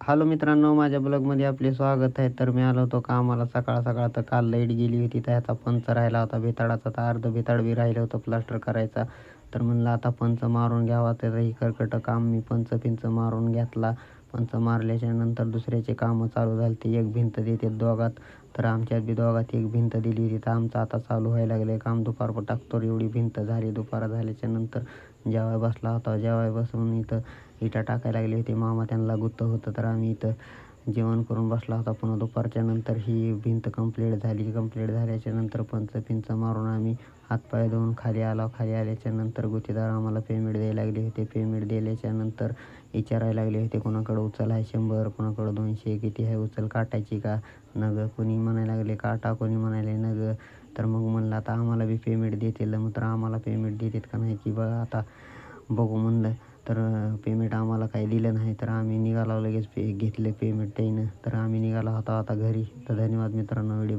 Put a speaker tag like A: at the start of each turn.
A: Hello मित्रांनो माझ्या ब्लॉगमध्ये आपले स्वागत आहे. तर मी आलो होतो कामाला. सकाळ सकाळ तर काल लाइट गेली होती. तर ह्याचा पंच राहिला होता बेताडाचा तर अर्ध बेताड बी राहिलं होतं प्लास्टर करायचा. तर म्हणलं आता पंच मारून घ्यावा. तर ही कर्कट काम मी पंच पिंच मारून घेतला. सरपंच मारल्याच्या नंतर दुसऱ्याचे कामं चालू झाले ते एक भिंत देते दोघात. तर आमच्यात बी दोघात एक भिंत दिली. होती तर आमचं आता चालू व्हायला लागले काम दुपार टाकतो. एवढी भिंत झाली दुपार झाल्याच्यानंतर जेवाय बसला होता. जेवाय बसून इथं इटा टाकायला लागले होती. मामा त्यांना गुत्त होतं. तर आम्ही इथं जेवण करून बसला होता पुन्हा दुपारच्या नंतर. ही भिंत कंप्लीट झाली. कंप्लीट झाल्याच्यानंतर पंच पिंच मारून आम्ही हातपाय धुवून खाली आलो. खाली आल्याच्यानंतर गुत्तेदार आम्हाला पेमेंट द्यायला लागले होते. पेमेंट दिल्याच्या नंतर विचारायला लागले होते कोणाकडं उचल आहे शंभर? कोणाकडं दोनशे? किती आहे उचल? काटायची का? नग. कोणी म्हणायला लागले काटा. कोणी म्हणायले नग. तर मग म्हणलं आता आम्हाला बी पेमेंट देतील. मग तर आम्हाला पेमेंट देतात का नाही की बघा आता. बघू म्हणलं. तर पेमेंट आम्हाला काही दिलं नाही. तर आम्ही निघालो लगेच पे घेतले पेमेंट त्यानं. तर आम्ही निघालो होता आता घरी. तर धन्यवाद मित्रांनो व्हिडिओ